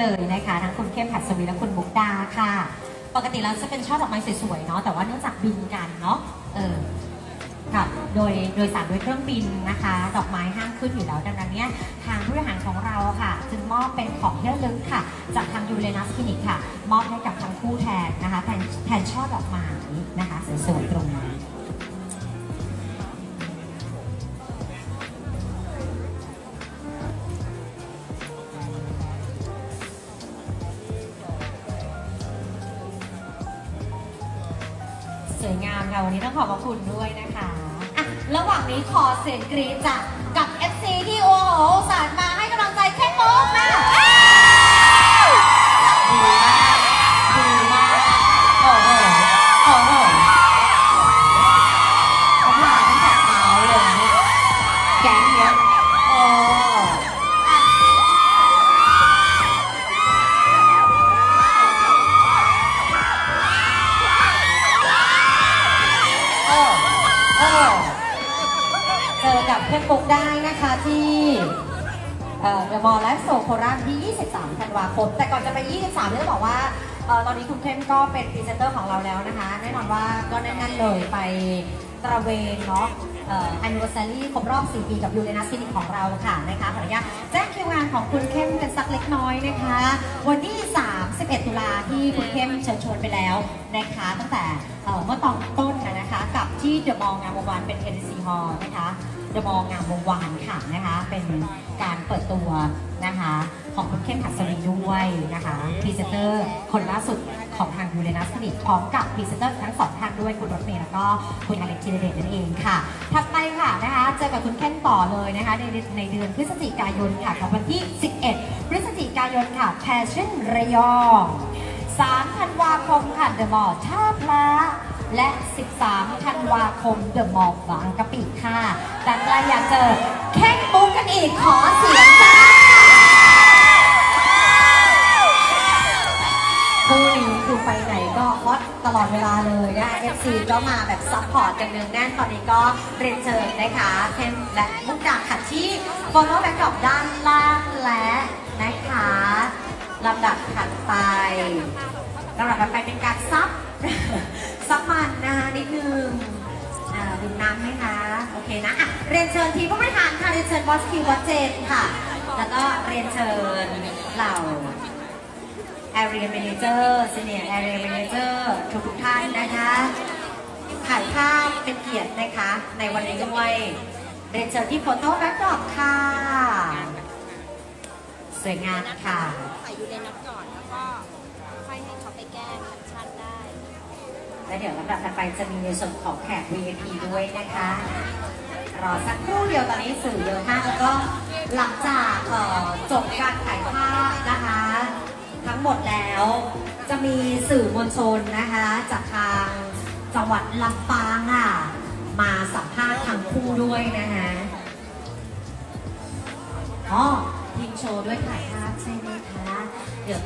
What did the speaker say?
เลยนะคะ ทั้งคุณเข้มหัดสวีและคุณมุกดาค่ะ ปกติแล้วจะเป็นช่อดอกไม้สวยๆเนาะแต่ว่าเนื่องจากบินกันเนาะเออกับโดยโดยสารด้วยเครื่องบินนะคะ ดอกไม้ห้ามขึ้นอยู่แล้วดังนั้นเนี่ยทางผู้บริหารของเราค่ะ จึงมอบเป็นของที่ระลึกค่ะ จากทางยูเรนัสคลินิกค่ะ มอบให้กับทั้งคู่แทนนะคะแทนแทนช่อดอกไม้นะคะสวยๆตรง สวยงามค่ะวันนี้ต้องขอบพระคุณด้วยนะคะอะระหว่างนี้ขอเสียงกรี๊ดจากกับ FC ที่โอ้โหสา เจอกับเพื่อนปุ๊กได้นะคะที่เอ่อเดอะมอลล์และโซโคราชที่ 23 ธันวาคม แต่ก่อนจะไป 23เนี่ยต้องบอกว่าออตอนนี้คุณเข้มก็เป็นพรีเซนเตอร์ของเราแล้วนะคะ แน่นอนว่าก็แน่นๆเลยไปตระเวนเนาะ อ่อ anniversary ครบรอบ 4 ปีกับยูเรนัสคลินิกของเราค่ะนะคะขออนุญาตแจ้งคิวงานของคุณเข้มกันสักเล็กน้อยนะคะ วันที่ 31 ตุลาที่คุณเข้มเชิญชวนไปแล้วนะคะตั้งแต่เมื่อตอนต้นนะคะกับที่เดอะมอลล์งามวงวานเป็น NC Hall นะคะเดอะมอลล์งามวงวานค่ะนะคะเป็นการเปิดตัวนะคะของคุณเข้มหัดสวีด้วย รีเซนเตอร์คนล่าสุดของทางยูเรนัสคลินิกพร้อมกับพรีเซนเตอร์ทั้งสองท่านด้วยคุณรถเมย์แล้วก็คุณอเล็กธีรเดชนั่นเองค่ะถัดไปค่ะนะคะเจอกับคุณเข้มต่อเลยนะคะในในเดือนพฤศจิกายนค่ะของวันที่ 11 พฤศจิกายนค่ะแพชชั่นระยอง3ธันวาคมค่ะเดอะมอลล์ท่าพระและ 13 ธันวาคมเดอะมอลล์บางกะปิค่ะแต่ใครอยากเจอแค่ปุ๊กกันอีกขอ ฮอตตลอดเวลาเลยนะคะ FC ก็มาแบบซัพพอร์ตกันเนืองแน่นตอนนี้ก็เรียนเชิญนะคะเทมและมุกดาขัดที่โฟโต้แบ็กดรอปด้านล่างและนะคะลำดับถัดไปลำดับถัดไปเป็นการซับซับมันนะคะนิดนึงอ่าดื่มน้ำไหมคะโอเคนะอะเรียนเชิญทีมผู้บริหารค่ะเรียนเชิญบอสคิวบอสเจนค่ะ แล้วก็เรียนเชิญเหล่า Area Manager Senior Area Manager ทุกทุกๆท่านนะคะถ่ายภาพเป็นเกียรตินะคะ ในวันนี้ด้วยเรียนเชิญที่โฟโต้แบ็กดรอปค่ะ สวยงามค่ะถ่ายอยู่ในนับก่อนแล้วก็ค่อยให้เขาไปแก้แคปชั่นได้ และเดี๋ยวลำดับถัดไปจะมีในส่วนของแขก VIP ด้วยนะคะรอสักครู่เดียวตอนนี้สื่อเยอะมากแล้วก็หลังจากเอ่อจบการถ่ายภาพนะคะทั้ งหมดแล้ว จะมีสื่อมวลชนนะคะ จากทางจังหวัดลำปางอะ มาสัมภาษณ์ทั้งคู่ด้วยนะคะอ๋อทีมโชว์ด้วยถ่ายภาพใช่ไหมคะเดี๋ยว